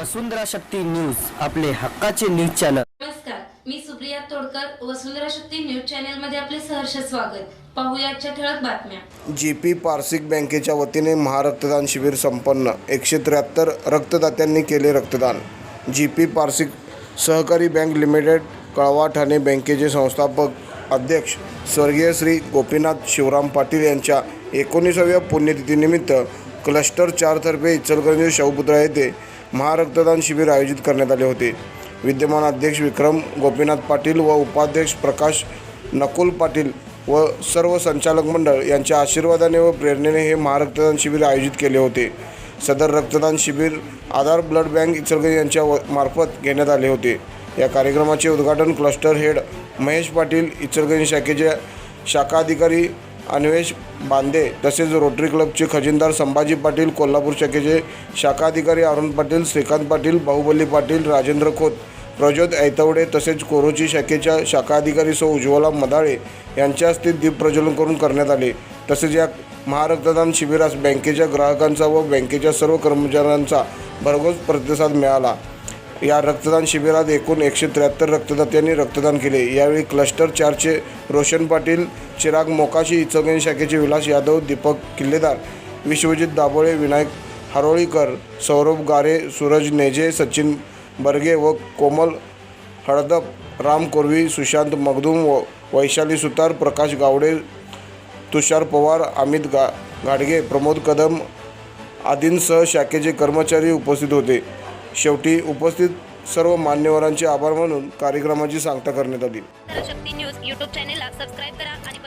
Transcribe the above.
वसुंधरा Shakti news आपले हक्काचे news channel. नमस्कार मी सुप्रिया तोडकर वसुंधरा शक्ती न्यूज चॅनेल मध्ये आपले सहर्ष स्वागत. पाहूया आजच्या ठळक बातम्या. जी पी पार्सिक बँकेच्या वतीने महारक्तदान शिबिर संपन्न. एकशे त्र्याहत्तर रक्तदात्यांनी केले रक्तदान. जी पी पार्सिक सहकारी बँक लिमिटेड कळवा ठाणे बँकेचे संस्थापक अध्यक्ष स्वर्गीय श्री गोपीनाथ शिवराम पाटील यांच्या एकोणीसाव्या पुण्यतिथीनिमित्त क्लस्टर चारतर्फे इचलकरंजी शाहूपुतळा येथे महारक्तदान शिबिर आयोजित करण्यात आले होते. विद्यमान अध्यक्ष विक्रम गोपीनाथ पाटील व उपाध्यक्ष प्रकाश नकुल पाटील व सर्व संचालक मंडळ यांच्या आशीर्वादाने व प्रेरणेने हे महारक्तदान शिबिर आयोजित केले होते. सदर रक्तदान शिबिर आधार ब्लड बँक इचलकरंजी यांच्या व- मार्फत घेण्यात आले होते. या कार्यक्रमाचे उद्घाटन क्लस्टर हेड महेश पाटील इचलकरंजी शाखेचे शाखा अधिकारी अन्वेष बांदे तसेच रोटरी क्लबचे खजिनदार संभाजी पाटील कोल्हापूर शाखेचे शाखाधिकारी अरुण पाटील श्रीकांत पाटील बाहुबली पाटील राजेंद्र खोत प्रज्योत ऐतवडे तसेच कोरोची शाखेच्या शाखाधिकारी सौ उज्ज्वला मदाळे यांच्या हस्ते दीप प्रज्वलन करून करण्यात आले. तसेच या महारक्तदान शिबिरास बँकेच्या ग्राहकांचा व बँकेच्या सर्व कर्मचाऱ्यांचा भरघोस प्रतिसाद मिळाला. या रक्तदान शिबिरात एकूण एकशे त्र्याहत्तर रक्तदात्यांनी रक्तदान केले. यावेळी क्लस्टर चारचे रोशन पाटील चिराग मोकाशी इचलकरंजी शाखेचे विलास यादव दीपक किल्लेदार विश्वजित दाभोळे विनायक हरोळीकर सौरभ गारे सूरज नेजे सचिन बर्गे व कोमल हळदप राम कोरवी सुशांत मगदूम व वैशाली सुतार प्रकाश गावडे तुषार पवार अमित गा घाडगे प्रमोद कदम आदींसह शाखेचे कर्मचारी उपस्थित होते. शेवटी उपस्थित सर्व मान्यवरांचे आभार मानून कार्यक्रमाची सांगता करण्यात आली. न्यूज यूट्यूब चॅनेलला सबस्क्राईब करा आणि